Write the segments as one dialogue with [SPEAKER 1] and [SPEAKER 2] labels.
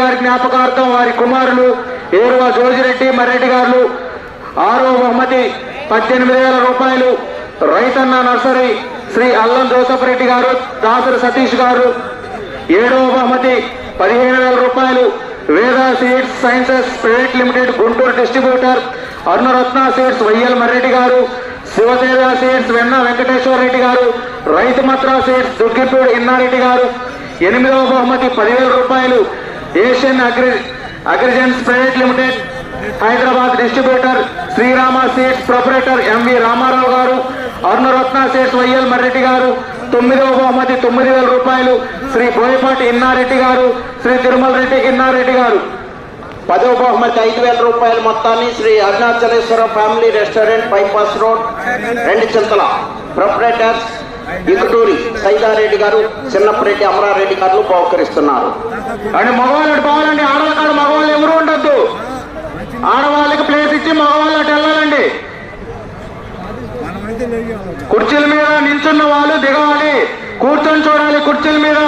[SPEAKER 1] గారి జ్ఞాపకార్థం వారి కుమారులు ఏరువ జోజిరెడ్డి మరెడ్డి గారు ఆరో బహుమతి పద్దెనిమిది వేల రూపాయలు రైతన్న నర్సరీ శ్రీ అల్లం జోసఫ్ రెడ్డి గారు దాసరి సతీష్ గారు ఏడవ బహుమతి పదిహేను వేల రూపాయలు Veda seeds sciences private limited Guntur distributor Arunaratna seeds YL Marreddy garu Shivateja seeds వెన్న వెంకటేశ్వర రెడ్డి గారు రైతు మత్రా సీడ్స్ దుర్గిపూడి ఇన్నారెడ్డి గారు ఎనిమిదవ బహుమతి పదివేల రూపాయలు Asian agri agrigens private limited Hyderabad distributor Srirama seeds proprietor MV Ramarao garu Arunaratna seeds YL Marreddy గారు తొమ్మిదవ బహుమతి తొమ్మిది వేల రూపాయలు శ్రీ బోయపాటి ఇన్నారెడ్డి గారు శ్రీ తిరుమల రెడ్డి ఇన్నారెడ్డి గారు.
[SPEAKER 2] పదవ బహుమతి ఐదు వేల రూపాయల మొత్తాన్ని Shri Arunachaleswara family restaurant bypass road రెండు చింతల. ప్రొపరేటర్స్ ఇకుటూరి సైదారెడ్డి గారు చిన్నప్పరెడ్డి అమరారెడ్డి గారు బహుకరిస్తున్నారు.
[SPEAKER 1] అంటే మగవాళ్ళు పోవాలండి ఆడవాళ్ళ మగవాళ్ళు ఎవరు ఉండొద్దు. ఆడవాళ్ళకి ప్లేస్ ఇచ్చి మగవాళ్ళు అటు వెళ్ళాలండి. కుర్చీల మీద నిల్చున్న వాళ్ళు దిగవాలి కూర్చొని చూడాలి కుర్చీల మీద.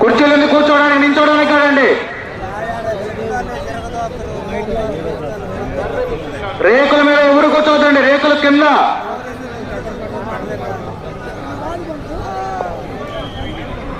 [SPEAKER 1] కుర్చీల మీద కూర్చోడానికి నిల్చోడానికి కాదండి. రేకుల మీద ఎవరు కూర్చోవద్దండి రేకుల కింద.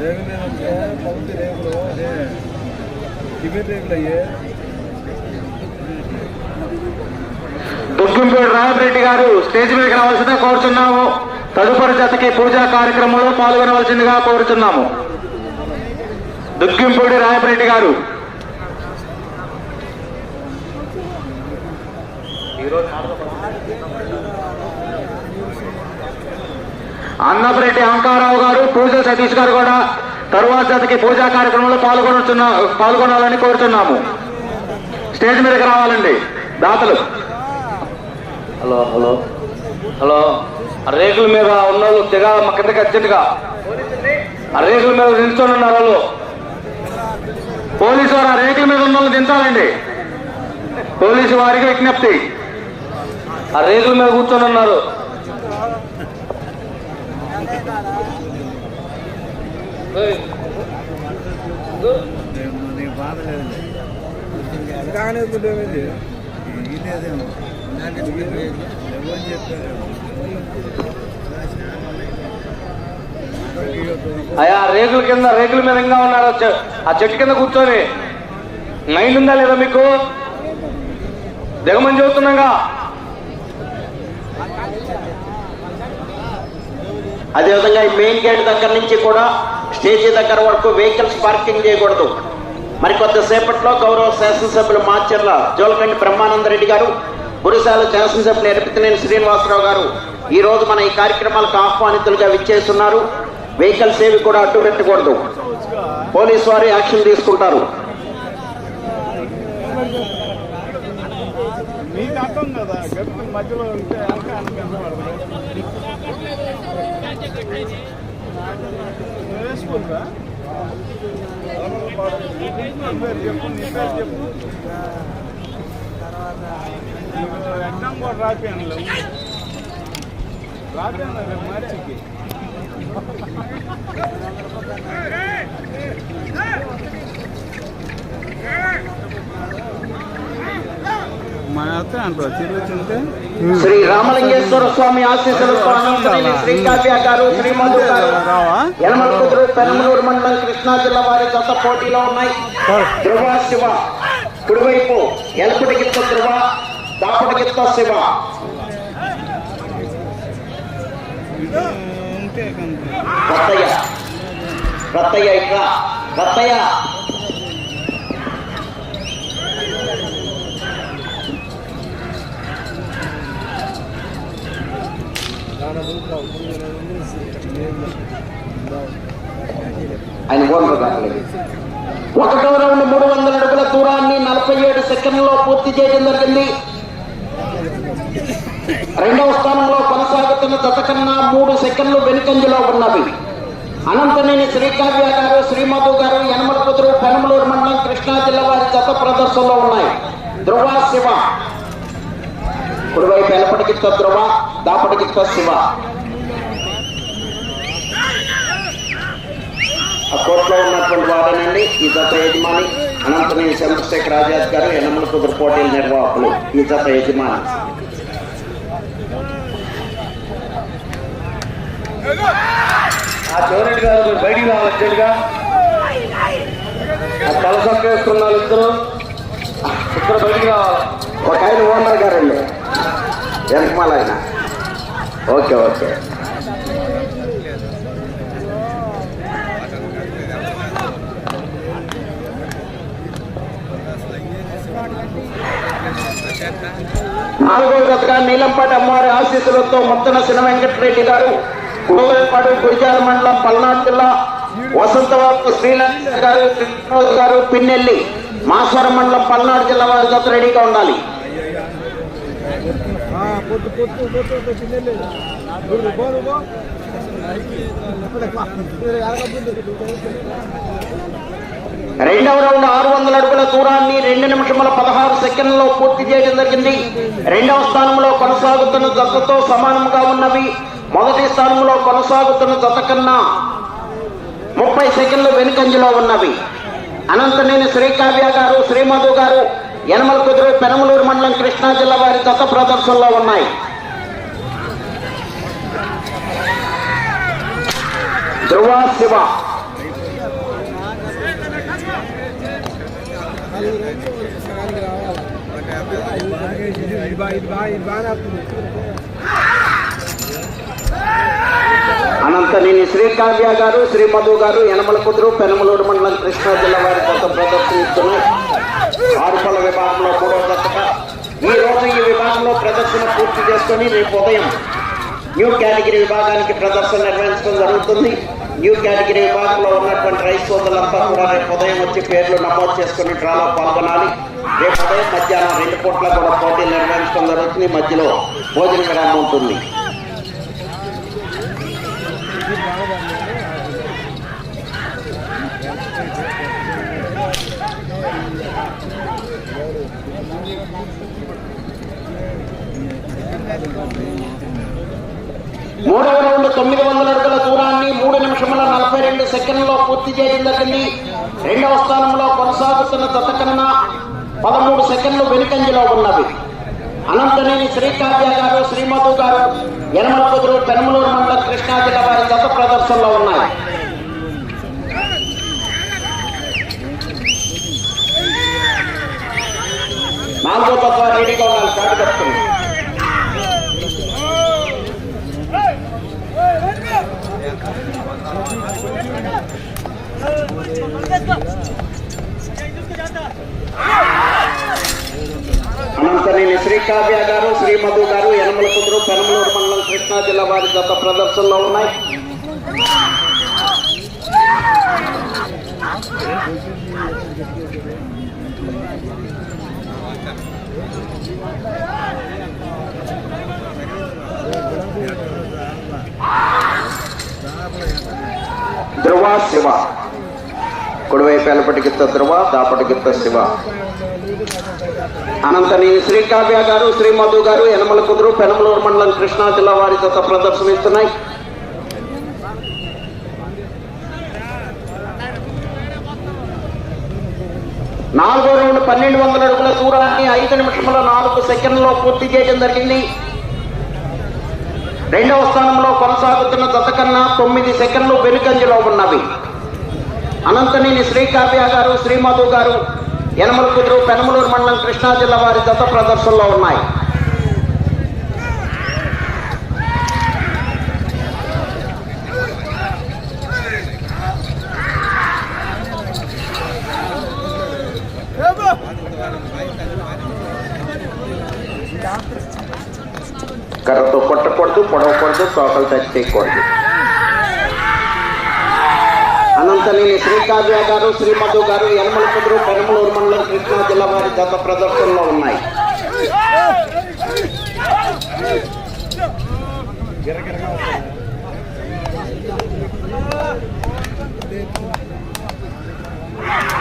[SPEAKER 3] రేగులు
[SPEAKER 1] అంటే రామరెడ్డి గారు స్టేజ్ మీదకి రావాల్సిందిగా కోరుతున్నాము తదుపరి జతకి పూజా కార్యక్రమంలో పాల్గొనవలసిందిగా కోరుతున్నాము దుగ్గింపూడి రాయపరెడ్డి గారు. ఈరోజు అన్నపరెడ్డి అంకారావు గారు పూజ సతీష్ గారు కూడా తరువాత జతకి పూజా కార్యక్రమంలో పాల్గొనుతున్నా పాల్గొనాలని కోరుతున్నాము స్టేజ్ మీదకి రావాలండి. దాతలు. Hello hello. హలో. రేకుల మీద ఉన్నోళ్ళు దిగా మా కిందకి అర్జెంటుగా ఆ రేకుల మీద నిల్చొని ఉన్నారు వాళ్ళు. పోలీసు వారు ఆ రేకుల మీద ఉన్న వాళ్ళు దించాలండి. పోలీసు వారికి విజ్ఞప్తి. ఆ రేకుల మీద కూర్చొని ఉన్నారు.
[SPEAKER 3] నీకు బాధ ఇదేదేమో ఎవరు చెప్పారు
[SPEAKER 1] అయ్యా ఆ రేకుల కింద రేకుల మీద ఇంకా ఉన్నారు ఆ చె- ఆ చెట్టు కింద కూర్చొని మైండ్ ఉందా లేదా మీకు? దిగమని చెబుతున్నాగా.
[SPEAKER 2] అదేవిధంగా ఈ మెయిన్ గేట్ దగ్గర నుంచి కూడా స్టేజీ దగ్గర వరకు వెహికల్స్ పార్కింగ్ చేయకూడదు. మరి కొద్దిసేపట్లో గౌరవ శాసనసభ్యులు మాచర్ల జోలకండి బ్రహ్మానందరెడ్డి గారు గురిశాల శాసనసభ్యులు ఎరపితినేని శ్రీనివాసరావు గారు ఈ రోజు మన ఈ కార్యక్రమాలకు ఆహ్వానితులుగా విచ్చేస్తున్నారు. వెహికల్స్ ఏవి కూడా అడ్డు పెట్టకూడదు. పోలీసు వారు యాక్షన్ తీసుకుంటారు.
[SPEAKER 3] మధ్యలో ఉంటే చెప్పు చెప్పు ఎగ్జామ్ కూడా రాపాను రాపాను రేపు మార్చికి
[SPEAKER 2] శ్రీ రామలింగేశ్వర స్వామి ఆశీస్సులతో అనంతరేణి శ్రీ కావ్య గారు శ్రీ మధు గారు.
[SPEAKER 3] రావా?
[SPEAKER 2] యనమల కుదురు పెనమలూరు మండలం కృష్ణా జిల్లా వారి జత పోటీలో ఉన్నాయి. ధ్రువ శివ. కుడివైపు ఎలకుటి గిత్త ధ్రువ దాపటి గిత్త శివ రత్తయ్య. రత్తయ్య ఇట్రా రత్తయ్య. ఆయన ఓనర్ కాలేదు ఒకటో రౌండ్ మూడు వందల అడుగుల దూరాన్ని నలభై ఏడు సెకండ్లో పూర్తి చేయడం జరిగింది. రెండవ స్థానంలో కొనసాగుతున్న చతకన్నా మూడు సెకండ్లు వెనుకంజలో ఉన్నవి. అనంతనేని శ్రీకావ్య గారు శ్రీమధు గారు యనమల కుదురు పెనమలూరు మండలం కృష్ణా జిల్లా వారి జత ప్రదర్శనలో ఉన్నాయి. ధ్రువ శివ. కుడివైపు ఎలపటికిత్త ధ్రువ దాపటికిత్త శివ. ఆ కోర్టులో ఉన్నటువంటి వారేనండి ఈ జత యజమాని అనంతనేని చంద్రశేఖర్ ఆజాద్ గారు యనమల కుదురు పోటీల నిర్వాహకులు ఈ జత యజమాని.
[SPEAKER 1] ఆ చోరెడ్డి గారు మీరు బయటికి రావచ్చుగా అర్జెంటుగా ఆ తలసక్క వేసుకున్నారు ఇద్దరు. ఇక్కడ బయటికి రావాలి.
[SPEAKER 2] ఒక ఆయన ఓనర్ గారండి. వెనకమాల ఓకే ఓకే. నాలుగో గతగా నీలంపాటి అమ్మవారి ఆశీస్సులతో మొత్తన సిన వెంకటరెడ్డి గారు కుడవలపాడు గురిజాల మండలం పల్నాడు జిల్లా వసంతవాపు శ్రీలంక గారు శ్రీనివాస్ గారు పిన్నెల్లి మాస్వరం మండలం పల్నాడు జిల్లా వారి జత రెడీగా ఉండాలి.
[SPEAKER 3] పొద్దు పొద్దు పొద్దు తినేలేదు నువ్వు నువ్వు
[SPEAKER 2] రెండవ రౌండ్ ఆరు వందల అడుగుల దూరాన్ని రెండు నిమిషముల పదహారు సెకండ్లలో పూర్తి చేయడం జరిగింది. రెండవ స్థానంలో కొనసాగుతున్న జతతో సమానంగా ఉన్నవి. మొదటి స్థానంలో కొనసాగుతున్న జత కన్నా ముప్పై సెకండ్లు వెనుకంజలో ఉన్నవి. అనంతనేని శ్రీకావ్య గారు శ్రీమధు గారు యనమల కుదురు పెనమలూరు మండలం కృష్ణా జిల్లా వారి జత ప్రదర్శనలో ఉన్నాయి. ధ్రువ శివ.
[SPEAKER 3] ఇది బాగా ఇది బాగా
[SPEAKER 2] అనంతనేని శ్రీకావ్య గారు శ్రీమధు గారు యనమల కుదురు పెనమలూరు మండలం కృష్ణా జిల్లా వారి కొత్త ప్రదర్శనిస్తున్నాయి ఆరుపల్ల విభాగంలో కూడా జతగా ఈ రోజు ఈ విభాగంలో ప్రదర్శన పూర్తి చేసుకొని రేపు ఉదయం న్యూ కేటగిరీ విభాగానికి ప్రదర్శన నిర్వహించడం జరుగుతుంది. న్యూ కేటగిరీ విభాగంలో ఉన్నటువంటి రైతు సోదరులంతా కూడా రేపు ఉదయం వచ్చి పేర్లు నమోదు చేసుకుని డ్రాలో పాల్గొనాలి. రేపు ఉదయం మధ్యాహ్నం రెండు పూట్ల కూడా పోటీలు నిర్వహించడం జరుగుతుంది. మధ్యలో భోజన విరామం ఉంటుంది మూడవ రౌండ్ తొమ్మిది వందల అడుగుల దూరాన్ని మూడు నిమిషముల నలభై రెండు సెకండ్లలో పూర్తి చేయడం జరిగింది. రెండవ స్థానంలో కొనసాగుతున్న జత పదమూడు సెకండ్లు వెనుకంజలో ఉన్నవి. అనంతనేని శ్రీకావ్య గారు శ్రీమధు గారు యనమల కుదురు పెనమలూరు మండలం కృష్ణా జిల్లా వారి గత ప్రదర్శనలో ఉన్నాయి. నాలుగో తత్వ రెడీగా ఉండాలి. కాడు కట్టుకుని జిల్లా వారి జత ప్రదర్శనలో ఉన్నాయి ధ్రువ శివ కుడివైపు ఎలపటికిత్త ధ్రువ దాపటికిత్త శివ. అనంతనేని శ్రీకావ్య గారు శ్రీమధు గారు యనమల కుదురు పెనమలూరు మండలం కృష్ణా జిల్లా వారి జత ప్రదర్శనిస్తున్నాయి. నాలుగో రౌండ్ పన్నెండు వందల అడుగుల దూరాన్ని ఐదు నిమిషముల నాలుగు సెకండ్లో పూర్తి చేయడం జరిగింది. రెండవ స్థానంలో కొనసాగుతున్న జత కన్నా తొమ్మిది సెకండ్లు వెనుకంజలో ఉన్నవి. అనంతనేని శ్రీకావ్య గారు శ్రీమధు గారు యనమల కుదురు పెనమలూరు మండలం కృష్ణా జిల్లా వారి దత్త ప్రదర్శనలో ఉన్నాయి. కర్రతో కొట్టకూడదు పొడవకూడదు తోకలు తచ్చేయకూడదు అంతలేని అనంత శ్రీకావ్య గారు శ్రీమధు గారు యనమల కుదురు పెరమలూరు మండలం కృష్ణా జిల్లా వారి గత ప్రదర్శనలో ఉన్నాయి Yeah.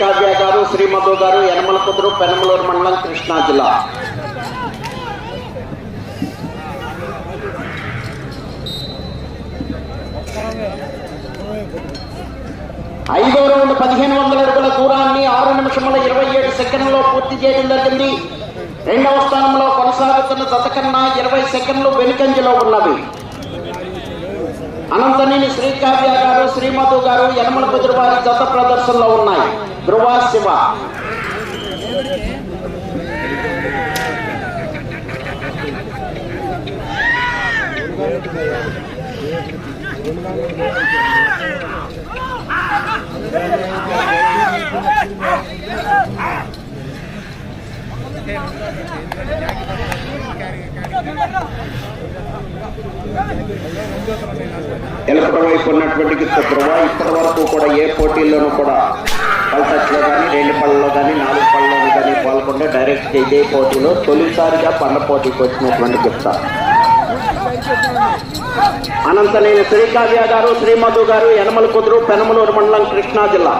[SPEAKER 2] కావ్య గారు శ్రీమధు గారు యనమల కుదురు పెనమలూరు మండలం కృష్ణా జిల్లా. ఐదో రౌండ్ పదిహేను వందల అడుగుల దూరాన్ని ఆరు నిమిషముల ఇరవై ఏడు సెకండ్లో పూర్తి చేయడం జరిగింది. రెండవ స్థానంలో కొనసాగుతున్న జత కన్నా ఇరవై సెకండ్లు వెనుకంజలో ఉన్నవి. అనంతనేని శ్రీకావ్య గారు శ్రీమధు గారు యనమల కుదురు వారి జత ప్రదర్శనలో ఉన్నాయి. ధృవ శివ ఎలకడ వైపు ఉన్నటువంటి ధృవ ఇప్పటి వరకు కూడా ఏ పోటీల్లోనూ కూడా పల్సచ్లో కానీ రెండు పళ్ళలో కానీ నాలుగు పళ్ళలో కానీ పాల్గొంటే డైరెక్ట్ ఇదే పోటీలో తొలిసారిగా పండ పోటీకి వచ్చినటువంటి గుప్త. అనంతనేని శ్రీకావ్య గారు శ్రీమధు గారు యనమల కుదురు పెనమలూరు మండలం కృష్ణా జిల్లా.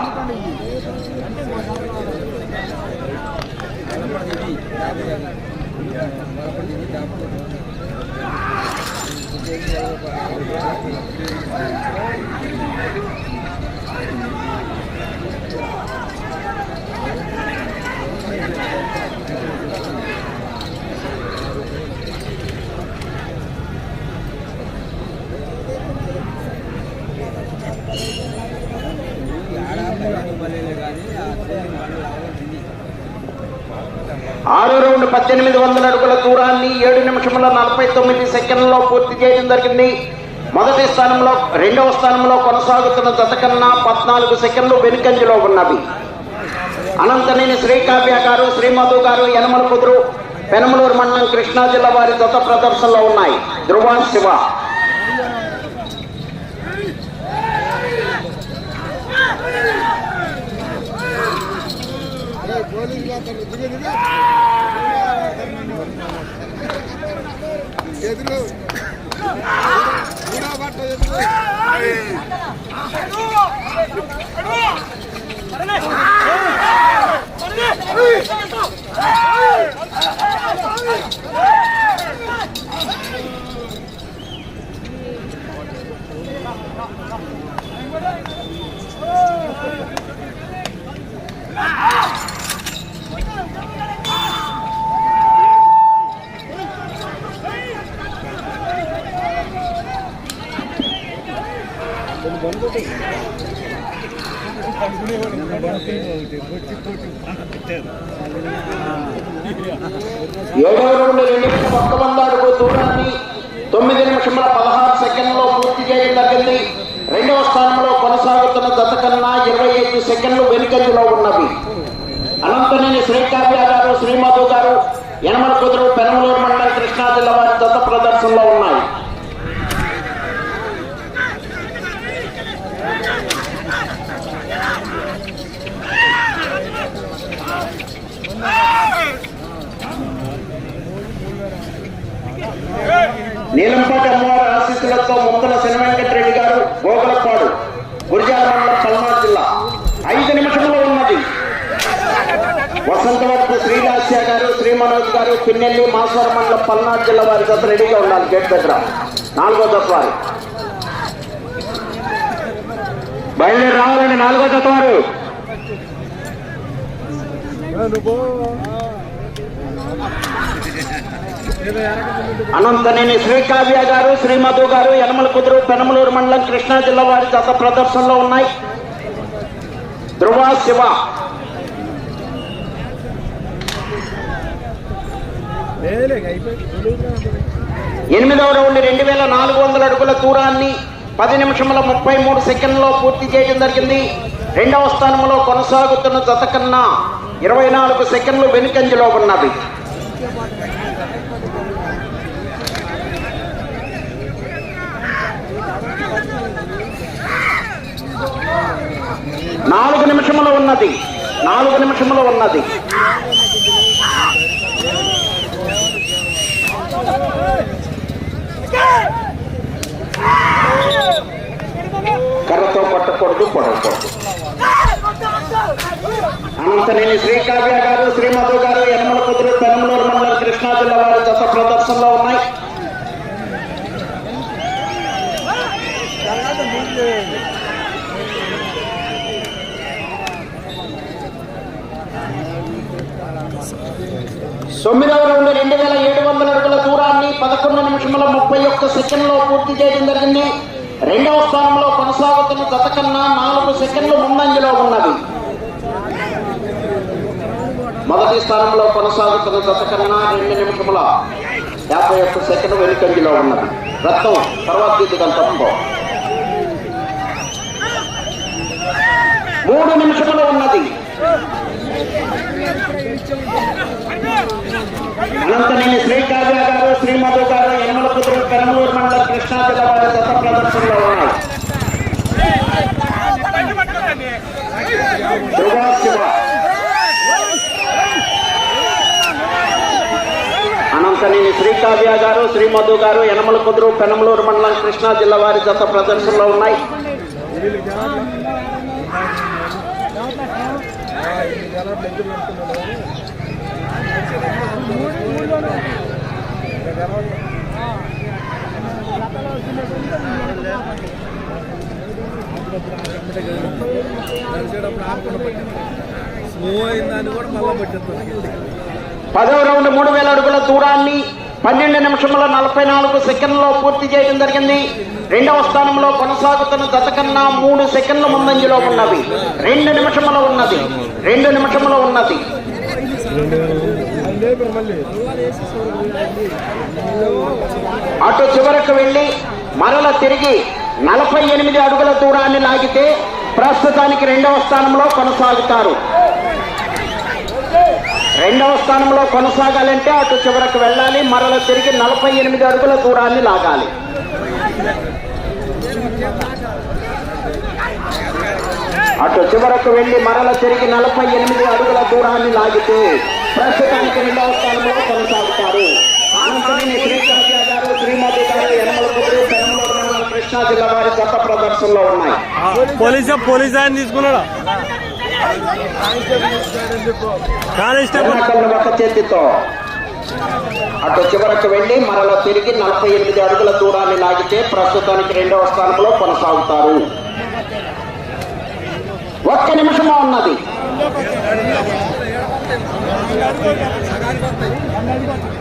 [SPEAKER 2] ఆరో రౌండ్ పద్దెనిమిది వందల అడుగుల దూరాన్ని ఏడు నిమిషముల నలభై తొమ్మిది సెకండ్లలో పూర్తి చేయడం జరిగింది. మొదటి స్థానంలో రెండవ స్థానంలో కొనసాగుతున్న జత కన్నా పద్నాలుగు సెకండ్లు వెనుకంజలో ఉన్నవి. అనంతనేని శ్రీకావ్య గారు శ్రీమధు గారు యనమల కుదురు పెనమలూరు మండలం కృష్ణా జిల్లా వారి జత ప్రదర్శనలో ఉన్నాయి. ధృవ శివ.
[SPEAKER 3] ఎదురు. కూడా
[SPEAKER 2] రెండు వంద అడుగు దూరాన్ని తొమ్మిది నిమిషముల పదహారు సెకండ్లో పూర్తి చేయడం జరిగింది రెండవ స్థానంలో కొనసాగుతున్న గత కన్నా ఇరవై ఐదు సెకండ్లు వెనుకంజలో ఉన్నవి అనంతనేని శ్రీకావ్య గారు శ్రీమాధు గారు యనమల కుదురు పెనమలూరు మండలం కృష్ణా జిల్లా వారి దత్త ప్రదర్శనలో ఉన్నాయి. నీలంపాటి అమ్మవారి ఆశీస్సులతో ముందల శని వెంకటరెడ్డి గారు గోగులపాడు గురిజాల మండలం పల్నాడు జిల్లా. ఐదు నిమిషంలో ఉన్నది. వసంతవర్పు శ్రీలాస్య గారు శ్రీ మనోజ్ గారు పిన్నెల్లి మాస్వర మండలం పల్నాడు జిల్లా వారి జత రెడీగా ఉండాలి గేట్ దగ్గర. నాలుగో జత వారు.
[SPEAKER 1] బయలుదేరి రావాలండి నాలుగో జత వారు.
[SPEAKER 2] అనంతనేని శ్రీకావ్య గారు శ్రీమధు గారు యనమల కుదురు పెనమలూరు మండలం కృష్ణా జిల్లా వారి జత ప్రదర్శనలో ఉన్నాయి. ధ్రువ శివ. ఎనిమిదవ రౌండ్ రెండు వేల నాలుగు వందల అడుగుల దూరాన్ని పది నిమిషముల ముప్పై మూడు సెకండ్లో పూర్తి చేయడం జరిగింది. రెండవ స్థానంలో కొనసాగుతున్న జత కన్నా ఇరవై నాలుగు సెకండ్లు వెనుకంజలో ఉన్నది నాలుగు నిమిషములు ఉన్నది. నాలుగు నిమిషములు ఉన్నది. కర్రతో పట్టకూడదు పడకూడదు అంతలేని శ్రీ కావ్య గారు శ్రీమధు గారు యనమల కుదురు పెనమలూరు మండలం కృష్ణా జిల్లా వారి దశ ప్రదర్శనలో ఉన్నాయి. తొమ్మిదవ రౌండ్ రెండు వేల ఏడు వందల అడుగుల దూరాన్ని పదకొండు నిమిషముల ముప్పై ఒక్క సెకండ్లో పూర్తి చేయడం జరిగింది. రెండవ స్థానంలో కొనసాగుతున్న గత కన్నా నాలుగు సెకండ్లు ముందంజలో ఉన్నది. మొదటి స్థానంలో కొనసాగుతున్న జత కన్నా రెండు నిమిషముల యాభై ఒక్క సెకండ్ వెనుకంజలో ఉన్నది. రక్తం తర్వాత దిద్దుగా తప్పుకో మూడు నిమిషములు ఉన్నది. అనంతనేని శ్రీ కావ్య గారు శ్రీమధు గారు యనమల పుత్రులు పెనమలూరు మండల కృష్ణా జిల్లా వారి జత ప్రదర్శనలో ఉన్నాయి. శివ శివ. అనంతనేని శ్రీకావ్య గారు శ్రీమధు గారు యనమల కుదురు పెనమలూరు మండలం కృష్ణా జిల్లా వారి జత ప్రదర్శనలో ఉన్నాయి.
[SPEAKER 3] స్లో అయిందని కూడా మళ్ళీ పెట్టేస్తాను.
[SPEAKER 2] పదవ రౌండ్ మూడు వేల అడుగుల దూరాన్ని పన్నెండు నిమిషముల నలభై నాలుగు సెకండ్లో పూర్తి చేయడం జరిగింది. రెండవ స్థానంలో కొనసాగుతున్న గత కన్నా మూడు సెకండ్ల ముందంజలో ఉన్నవి. రెండు నిమిషముల ఉన్నది. రెండు నిమిషముల ఉన్నది. అటు చివరకు వెళ్ళి మరల తిరిగి నలభై ఎనిమిది అడుగుల దూరాన్ని లాగితే ప్రస్తుతానికి రెండవ స్థానంలో కొనసాగుతారు. రెండవ స్థానంలో కొనసాగాలంటే అటు చివరకు వెళ్ళాలి మరల తిరిగి నలభై ఎనిమిది అడుగుల దూరాన్ని లాగాలి. అటు చివరకు వెళ్ళి మరల తిరిగి నలభై ఎనిమిది అడుగుల దూరాన్ని లాగితే ప్రస్తుతానికి రెండవ స్థానంలో కొనసాగుతారు. శ్రీమతి గారు యనమల కుదురు కృష్ణా జిల్లా వారి గత ప్రదర్శనలో ఉన్నాయి.
[SPEAKER 3] పోలీసా? పోలీస్ అని తీసుకున్నాడా?
[SPEAKER 2] ఒక చేతితో అటు చివరకు వెళ్ళి మరలా తిరిగి నలభై ఎనిమిది అడుగుల దూరాన్ని లాగితే ప్రస్తుతానికి రెండవ స్థానంలో కొనసాగుతారు. ఒక్క నిమిషమా ఉన్నది.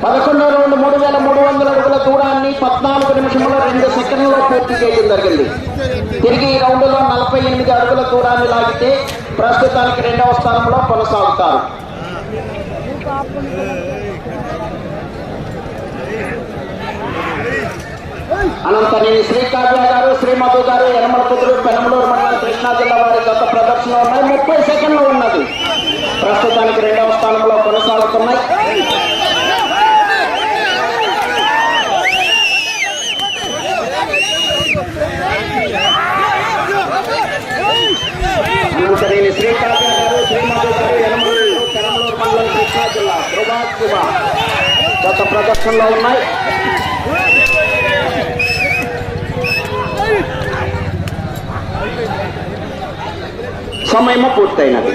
[SPEAKER 2] పదకొండో రౌండ్ మూడు వేల మూడు వందల అడుగుల దూరాన్ని పద్నాలుగు నిమిషంలో రెండు సెకండ్లో పూర్తి చేయడం జరిగింది. తిరిగి ఈ రౌండ్లో నలభై ఎనిమిది అడుగుల దూరాన్ని లాగితే ప్రస్తుతానికి రెండవ స్థానంలో కొనసాగుతారు. అనంతనేని శ్రీకావ్య గారు శ్రీమధు గారు యనమల పుత్రుడు పెనమలూరు మండలం కృష్ణా జిల్లా వారి గత ప్రదర్శన ఉన్నాయి. ముప్పై సెకండ్లు ఉన్నది. ప్రస్తుతానికి రెండవ స్థానంలో కొనసాగుతున్నాయి. అనంతనేని శ్రీకావ్య గారు శ్రీమధు గారు పెనమలూరు మండలం కృష్ణా జిల్లా గత ప్రదర్శనలో ఉన్నాయి. సమయము పూర్తయినది.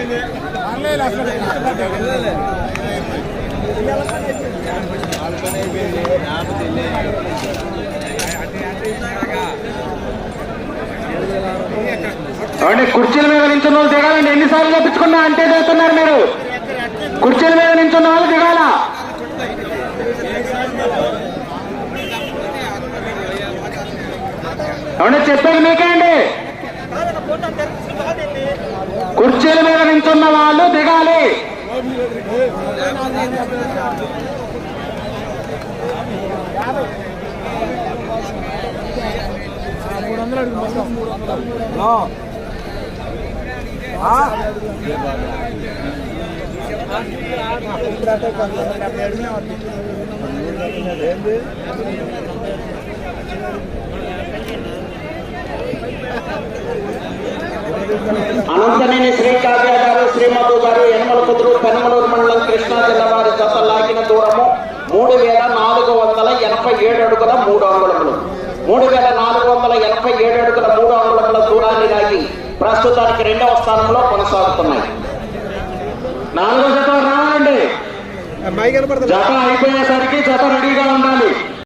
[SPEAKER 1] కుర్చీల మీద నించున్న వాళ్ళు దిగాలండి. ఎన్నిసార్లు తప్పించుకున్నా అంటే చదువుతున్నారు మీరు. కుర్చీల మీద నించున్న వాళ్ళు దిగాల? అవునా చెప్పేది మీకే అండి? కుర్చీల మీద నించున్న వాళ్ళు దిగాలి.
[SPEAKER 3] మూడు మూడు వందలు ఏంది
[SPEAKER 2] అనంతనేని శ్రీకావ్య గారు గారు యనమల కుదురు పెనమలూరు మండలం కృష్ణా జిల్లా వారి జత లాగిన దూరము మూడు వేల నాలుగు వందల ఎనభై ఏడు అడుగుల మూడు అంగుళములు. మూడు వేల నాలుగు వందల ఎనభై ఏడు అడుగుల మూడు అంగుళముల దూరాన్ని లాగి ప్రస్తుతానికి రెండవ స్థానంలో కొనసాగుతున్నాయి.
[SPEAKER 1] నాలుగో జత రావాలండి. జత అయిపోయేసరికి జత రెడీగా ఉండాలి.